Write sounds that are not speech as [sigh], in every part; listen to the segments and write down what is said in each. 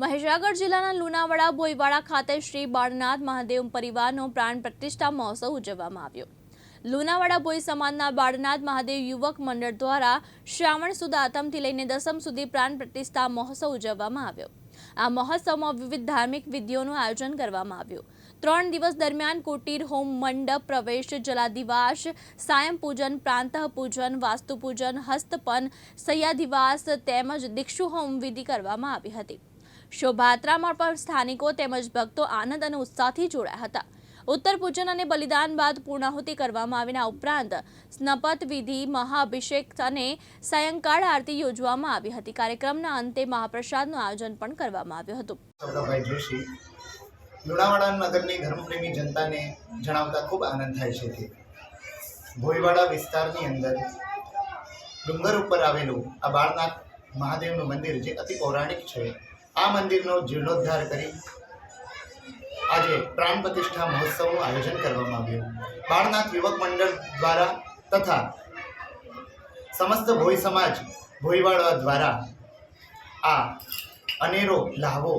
મહીસાગર જિલ્લાના લુણાવાડા બોઈવાડા ખાતે શ્રી બાળનાથ મહાદેવ પરિવારનો પ્રાણ પ્રતિષ્ઠા મહોત્સવ ઉજવવામાં આવ્યો. લુણાવાડા બોઈ સમાજના બાળનાથ મહાદેવ યુવક મંડળ દ્વારા શ્રાવણ સુદ આતમથી લઈને દસમ સુધી પ્રાણ પ્રતિષ્ઠા મહોત્સવ ઉજવવામાં આવ્યો. આ મહોત્સવમાં વિવિધ ધાર્મિક વિધિઓનું આયોજન કરવામાં આવ્યું. ત્રણ દિવસ દરમિયાન કુટીર, હોમ, મંડપ, પ્રવેશ જલાધિવાસ સાયમ પૂજન, પ્રાંત પૂજન, વાસ્તુ પૂજન, હસ્તપન સૈયાધિવાસ તેમજ દીક્ષુ હોમ વિધિ કરવામાં આવી હતી. શોભાયાત્રામાં પણ સ્થાનિકો તેમજ ભક્તો આનંદ અને ઉત્સાહથી જોડાયા હતા. ઉત્તર પૂજન અને બલિદાન બાદ પૂર્ણાહુતિ કરવામાં આવીના ઉપરાંત સ્નપત વિધિ મહાઅભિષેક અને સાયંકાળ આરતી યોજવામાં આવી હતી. કાર્યક્રમના અંતે મહાપ્રસાદનું આયોજન પણ કરવામાં આવ્યું હતું. લુણાવાડા નગરની ધર્મપ્રેમી જનતાને જણાવતા ખૂબ આનંદ થાય છે ભોયવાડા વિસ્તારની અંદર ડુંગર ઉપર આવેલું આ બાળનાથ મહાદેવનું મંદિર જે અતિ પૌરાણિક છે. આ મંદિરનો જીર્ણોદ્ધાર કરી આજે પ્રાણ પ્રતિષ્ઠા મહોત્સવનું આયોજન કરવામાં આવ્યું. બાળનાથ યુવક મંડળ દ્વારા તથા સમસ્ત ભોઈ સમાજ ભોઈવાળા દ્વારા આ અનેરો લાહવો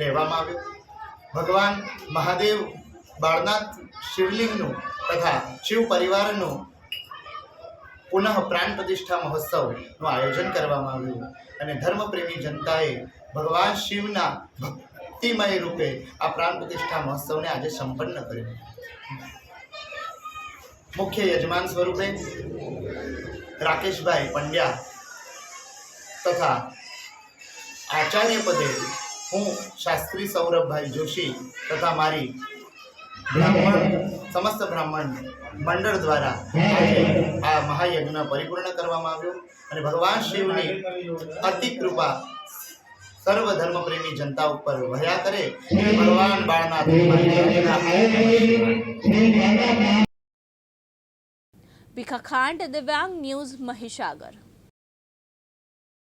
લેવામાં આવ્યો. ભગવાન મહાદેવ બાળનાથ શિવલિંગનું તથા શિવ પરિવારનું પુનઃ પ્રાણ પ્રતિષ્ઠા મહોત્સવનું આયોજન કરવામાં આવ્યું અને ધર્મપ્રેમી જનતાએ ભગવાન શિવના ભક્તિમય રૂપે આ પ્રાણ પ્રતિષ્ઠા મહોત્સવને આજે સંપન્ન કર્યો. મુખ્ય યજમાન સ્વરૂપે રાકેશભાઈ પંડ્યા તથા આચાર્ય પદે હું શાસ્ત્રી સૌરભભાઈ જોશી તથા મારી બ્રાહ્મણ. [laughs] સમસ્ત બ્રાહ્મણ મંડળ દ્વારા આ મહાયજ્ઞ પરિપૂર્ણ કરવામાં આવ્યો અને ભગવાન શિવની અતિ કૃપા સર્વ ધર્મપ્રેમી જનતા ઉપર વહ્યા કરે ભગવાન બાળનાથ ભીખાખાંડ દિવ્યાંગ ન્યૂઝ મહીસાગર.